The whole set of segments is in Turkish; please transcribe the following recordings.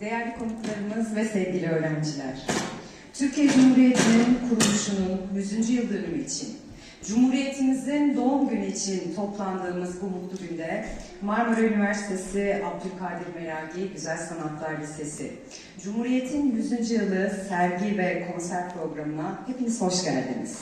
Değerli konuklarımız ve sevgili öğrenciler. Türkiye Cumhuriyeti'nin kuruluşunun 100. yıl dönümü için, Cumhuriyetimizin doğum günü için toplandığımız bu mutlu günde Marmara Üniversitesi Abdülkadir Meragi Güzel Sanatlar Lisesi, Cumhuriyet'in 100. yılı sergi ve konser programına hepiniz hoş geldiniz.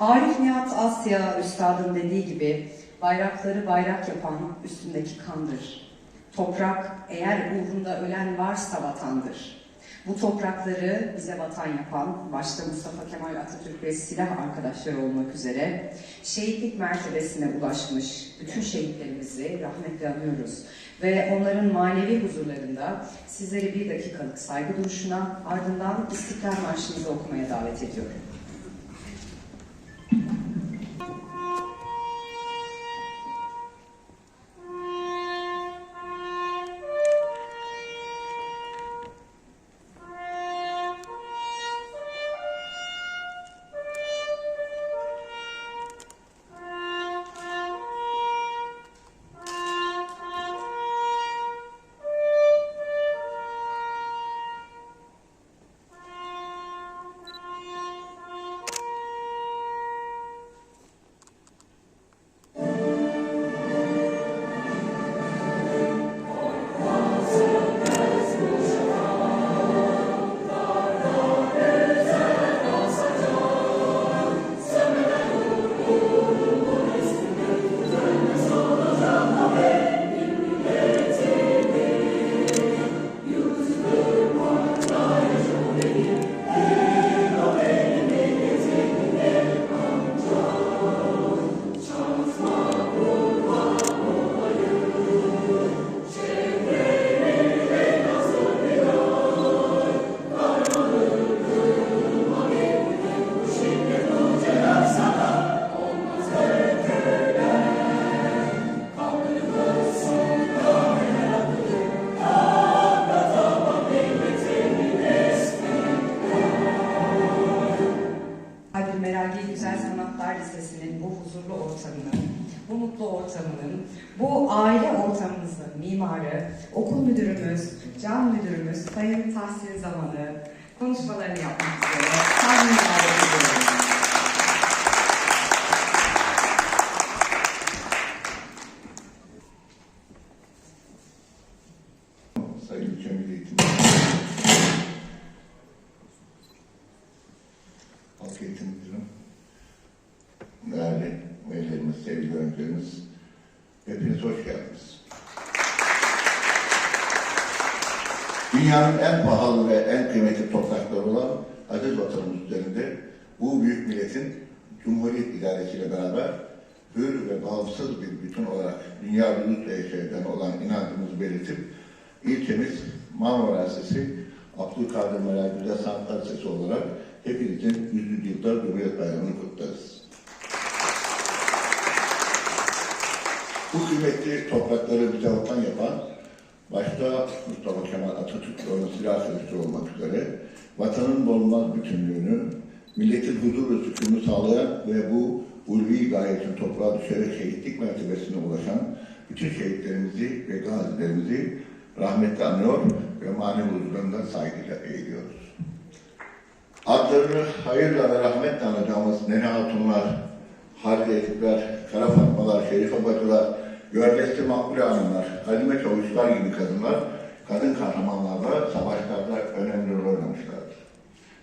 Arif Nihat Asya Üstad'ın dediği gibi bayrakları bayrak yapan üstündeki kandır. Toprak eğer uğrunda ölen varsa vatandır. Bu toprakları bize vatan yapan, başta Mustafa Kemal Atatürk ve silah arkadaşları olmak üzere şehitlik mertebesine ulaşmış bütün şehitlerimizi rahmetle anıyoruz. Ve onların manevi huzurlarında sizleri bir dakikalık saygı duruşuna ardından İstiklal Marşı'nızı okumaya davet ediyorum. Ortamının, bu aile ortamımızın mimarı, okul müdürümüz, can müdürümüz Sayın Tahsin Zamanı konuşmalarını yapmak üzere sahneye davet ediyorum. Sayın Ülke Milli Eğitim Halk Eğitim Müdürüm, değerli velilerimiz, sevgili öğrencilerimiz, hepiniz hoş geldiniz. Dünyanın en pahalı ve en kıymetli toprakları olan aziz vatanımız üzerinde bu büyük milletin Cumhuriyet idaresiyle beraber hür ve bağımsız bir bütün olarak dünya büyük yaşayan olan inancımızı belirtip ilçemiz Marmara Üniversitesi Abdülkadir Meral Güzel Sanatlar Lisesi olarak hepinizin 100. yılda Cumhuriyet Bayramı'nı kutlarız. Bu kıymetli toprakları bize vatan yapan, başta Mustafa Kemal Atatürk ve onun silah sözcüsü olmak üzere vatanın bozulmaz bütünlüğünü, milletin huzur ve sükununu sağlayan ve bu ulvi gaye için toprağa düşerek şehitlik mertebesine ulaşan bütün şehitlerimizi ve gazilerimizi rahmetle anıyor ve manevi huzurlarından saygıyla eğiliyoruz. Adlarını hayırla ve rahmetle anacağımız Nene Hatunlar, Halide Edipler, Kara Fatmalar, Şerife Bacılar, Gördesli Makbule Hanımlar, Halime Çavuşlar gibi kadınlar, kadın kahramanlarla savaşlarda önemli rol oynamışlardır.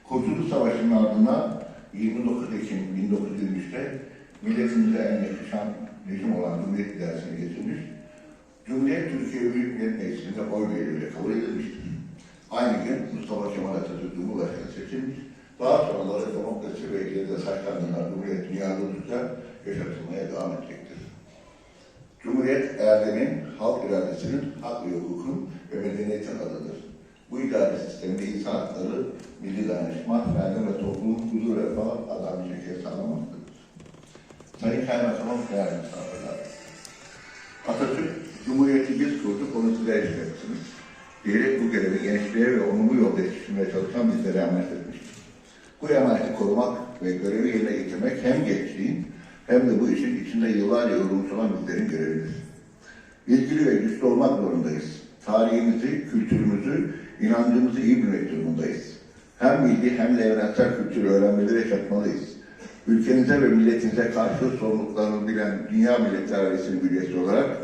Kurtuluş Savaşı'nın ardından 29 Ekim 1923'te milletimize en yakışan rejim olan Cumhuriyet idaresine geçirmiş, Cumhuriyet Türkiye Büyük Millet Meclisi'nde oy birliğiyle kabul edilmiştir. Aynı gün Mustafa Kemal Atatürk Cumhurbaşkanı seçilmiş, daha sonra da demokrasi ve ileride saçlarından Cumhuriyet dünyada oldukça yaşatılmaya devam edecektir. Cumhuriyet erdemin, halk iradesinin, hak ve hukukun ve medeniyetin adıdır. Bu idare sisteminde insan hakları, milli dayanışma, verdim ve toplumun huzur ve refah adam şekilde sağlamaktadır. Sayın Kaymakamım, değerli misafirler. Atatürk, Cumhuriyeti biz kurduk, onu size işletmişsiniz. Diyerek bu görevi gençliğe ve onu bu yolda yetiştirmeye çalışan bizlere etmiştir. Bu emaneti korumak ve görevi yerine getirmek hem gençliğin hem de bu işin içinde yıllarca yorulmuş olan bizlerin görevidir. Bilgili ve güçlü olmak zorundayız. Tarihimizi, kültürümüzü, inancımızı iyi bilmek durumundayız. Hem milli hem de evrensel kültürü öğrenmeleri yaşatmalıyız. Ülkenize ve milletinize karşı sorumluluklarını bilen Dünya Milletler Ailesi'nin üyesi olarak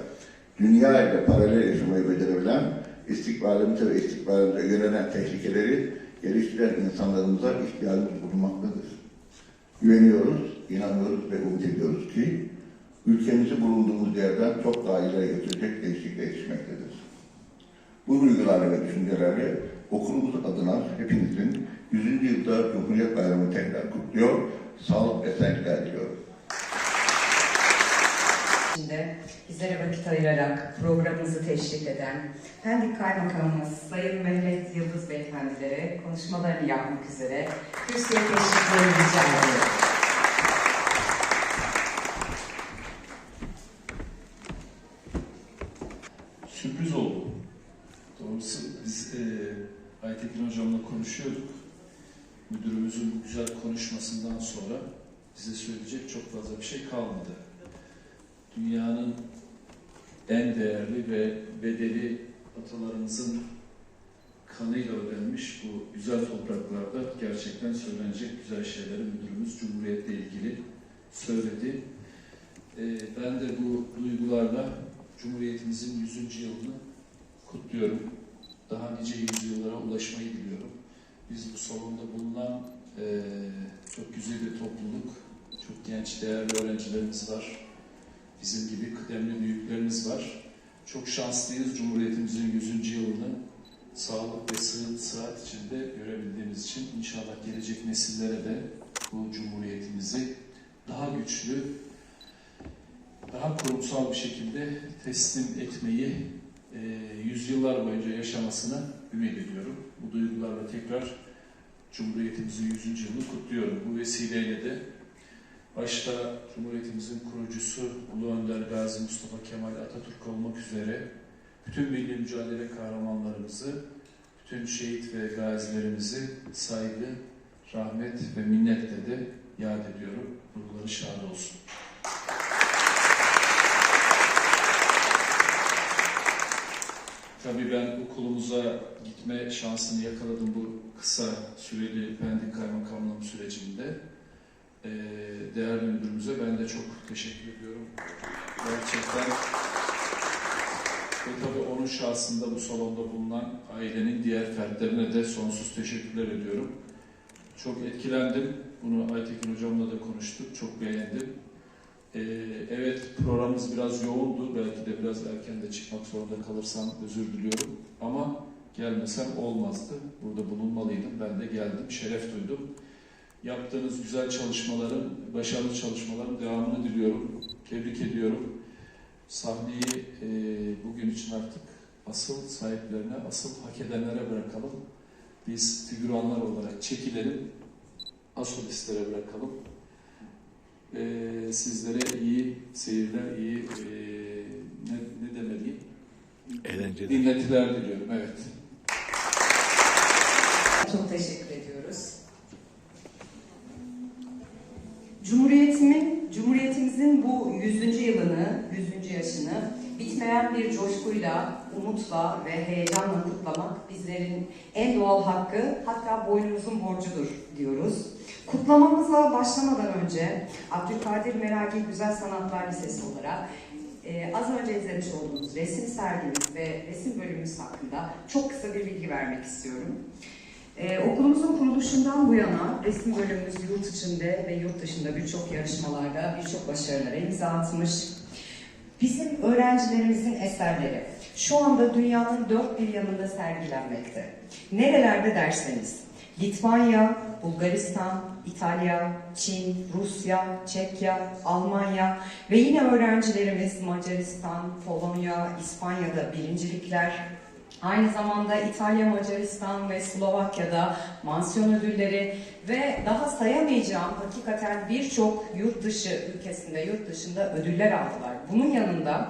dünya ile paralel yaşamayı becerebilen, istikbalimize ve istikbalimize yönelen tehlikeleri geliştiren insanlarımıza ihtiyacımız bulunmaktadır. Güveniyoruz, inanıyoruz ve umut ediyoruz ki ülkemizi bulunduğumuz yerden çok daha ileriye götürecek değişiklikle yetişmektedir. Bu duygularla ve düşüncelerle okulumuz adına hepinizin 100. yılda Cumhuriyet Bayramı'nı tekrar kutluyor, sağlık esenlikler diliyorum. içinde bizlere vakit ayırarak programımızı teşvik eden Pendik Kaymakamımız Sayın Mehmet Yıldız Beyefendilere konuşmalarını yapmak üzere kürsüye teşviklerini rica ediyorum. Sürpriz oldu. Doğrusu biz e, Aytekin hocamla konuşuyorduk. Müdürümüzün bu güzel konuşmasından sonra bize söyleyecek çok fazla bir şey kalmadı. Dünyanın en değerli ve bedeli atalarımızın kanıyla ödenmiş bu güzel topraklarda gerçekten söylenecek güzel şeyleri müdürümüz Cumhuriyet'le ilgili söyledi. E, ben de bu duygularla Cumhuriyetimizin 100. yılını kutluyorum. Daha nice yüzyıllara ulaşmayı diliyorum. Biz bu salonda bulunan eee, çok güzel bir topluluk, çok genç, değerli öğrencilerimiz var. Bizim gibi kıdemli büyüklerimiz var. Çok şanslıyız Cumhuriyetimizin 100. yılını sağlık ve sıhhat, içinde görebildiğimiz için inşallah gelecek nesillere de bu Cumhuriyetimizi daha güçlü, daha kurumsal bir şekilde teslim etmeyi e, yüzyıllar boyunca yaşamasını ümit ediyorum. Bu duygularla tekrar Cumhuriyetimizin 100. yılını kutluyorum. Bu vesileyle de başta Cumhuriyetimizin kurucusu Ulu Önder Gazi Mustafa Kemal Atatürk olmak üzere bütün milli mücadele kahramanlarımızı, bütün şehit ve gazilerimizi saygı, rahmet ve minnetle de yad ediyorum. Ruhları şad olsun. Tabii ben okulumuza gitme şansını yakaladım bu kısa süreli Pendik Kaymakamlığım sürecinde. Ee, değerli müdürümüze ben de çok teşekkür ediyorum. Gerçekten ve tabii onun şahsında bu salonda bulunan ailenin diğer fertlerine de sonsuz teşekkürler ediyorum. Çok etkilendim. Bunu Aytekin hocamla da konuştuk. Çok beğendim. Ee, evet programımız biraz yoğundu. Belki de biraz erken de çıkmak zorunda kalırsam özür diliyorum. Ama gelmesem olmazdı. Burada bulunmalıydım. Ben de geldim. Şeref duydum. Yaptığınız güzel çalışmaların, başarılı çalışmaların devamını diliyorum. Tebrik ediyorum. Sahneyi e, bugün için artık asıl sahiplerine, asıl hak edenlere bırakalım. Biz figüranlar olarak çekilelim. Asolistlere bırakalım. Ee, sizlere iyi seyirler, iyi e, ne, ne demeliyim? Eğlenceler. Dinletiler diliyorum, evet. Çok teşekkür yaşını bitmeyen bir coşkuyla, umutla ve heyecanla kutlamak bizlerin en doğal hakkı, hatta boynumuzun borcudur diyoruz. Kutlamamıza başlamadan önce Abdülkadir Meragi Güzel Sanatlar Lisesi olarak e, az önce izlemiş olduğumuz resim sergimiz ve resim bölümümüz hakkında çok kısa bir bilgi vermek istiyorum. Ee, okulumuzun kuruluşundan bu yana resim bölümümüz yurt içinde ve yurt dışında birçok yarışmalarda birçok başarılara imza atmış. Bizim öğrencilerimizin eserleri şu anda dünyanın dört bir yanında sergilenmekte. Nerelerde derseniz Litvanya, Bulgaristan, İtalya, Çin, Rusya, Çekya, Almanya ve yine öğrencilerimiz Macaristan, Polonya, İspanya'da birincilikler, Aynı zamanda İtalya, Macaristan ve Slovakya'da mansiyon ödülleri ve daha sayamayacağım hakikaten birçok yurt dışı ülkesinde, yurt dışında ödüller aldılar. Bunun yanında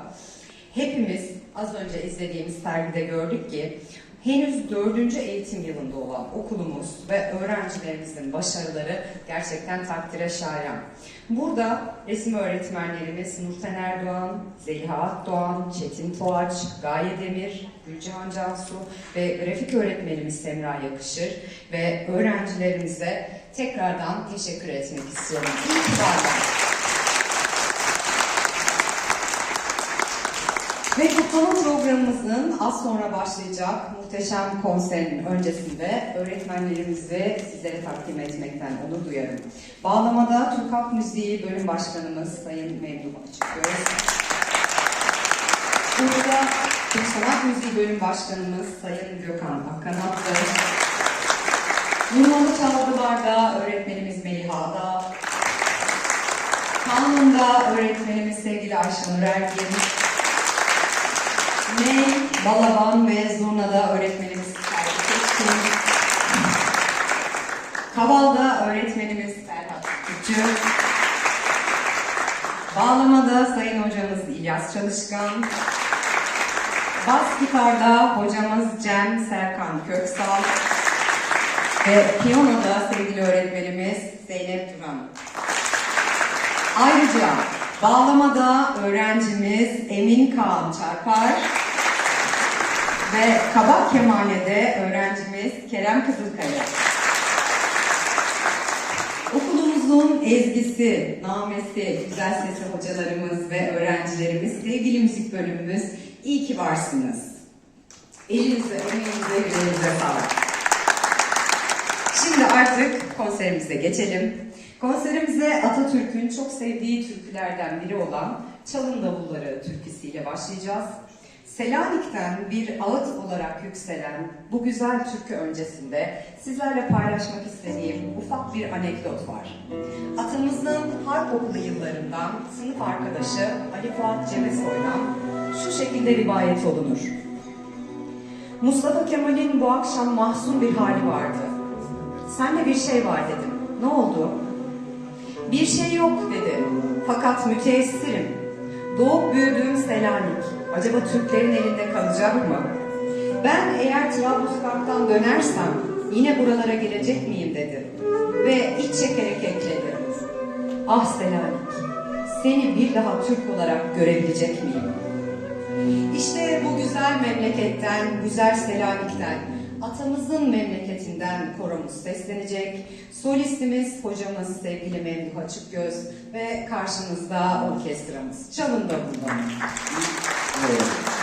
hepimiz az önce izlediğimiz sergide gördük ki henüz dördüncü eğitim yılında olan okulumuz ve öğrencilerimizin başarıları gerçekten takdire şayan. Burada resim öğretmenlerimiz Nurten Erdoğan, Zeliha Akdoğan, Çetin Toğaç, Gaye Demir, Gülcihan Cansu ve grafik öğretmenimiz Semra Yakışır ve öğrencilerimize tekrardan teşekkür etmek istiyorum. İyi ki varlar. Ve kutlama programımızın az sonra başlayacak muhteşem konserin öncesinde öğretmenlerimizi sizlere takdim etmekten onur duyarım. Bağlamada Türk Halk Müziği Bölüm Başkanımız Sayın Memduh Açıkgöz. Burada Türk Sanat Müziği Bölüm Başkanımız Sayın Gökhan Akkanatlı. Vurmalı Çalgılar'da öğretmenimiz Meliha Dağ. Kanun'da öğretmenimiz sevgili Ayşenur Ergin. Ney, Balaban ve Zurna'da öğretmenimiz Ferdi Seçkin. Kaval'da öğretmenimiz Ferhat Kutçu. Bağlamada Sayın Hocamız İlyas Çalışkan. Bas gitarda hocamız Cem Serkan Köksal. Ve piyanoda sevgili öğretmenimiz Zeynep Duran. Ayrıca bağlamada öğrencimiz Emin Kaan Çarpar ve kabak kemanede öğrencimiz Kerem Kızılkaya. Okulumuzun ezgisi, namesi, güzel sesli hocalarımız ve öğrencilerimiz, sevgili müzik bölümümüz, iyi ki varsınız. Elinize, emeğinize, yüreğinize sağlık. Şimdi artık konserimize geçelim. Konserimize Atatürk'ün çok sevdiği türkülerden biri olan Çalın Davulları türküsüyle başlayacağız. Selanik'ten bir ağıt olarak yükselen bu güzel türkü öncesinde sizlerle paylaşmak istediğim ufak bir anekdot var. Atamızın harp okulu yıllarından sınıf arkadaşı Ali Fuat Cemesoy'dan şu şekilde rivayet olunur. Mustafa Kemal'in bu akşam mahzun bir hali vardı. Sende bir şey var dedim. Ne oldu? Bir şey yok dedi. Fakat müteessirim. Doğup büyüdüğüm Selanik. Acaba Türklerin elinde kalacak mı? Ben eğer Trablusgarp'tan dönersem yine buralara gelecek miyim dedi. Ve iç çekerek ekledi. Ah Selanik, seni bir daha Türk olarak görebilecek miyim? İşte bu güzel memleketten, güzel Selanik'ten, atamızın memleketinden koromuz seslenecek. Solistimiz hocamız sevgili Memduh Açıkgöz ve karşınızda orkestramız. Çalın da bundan. Evet.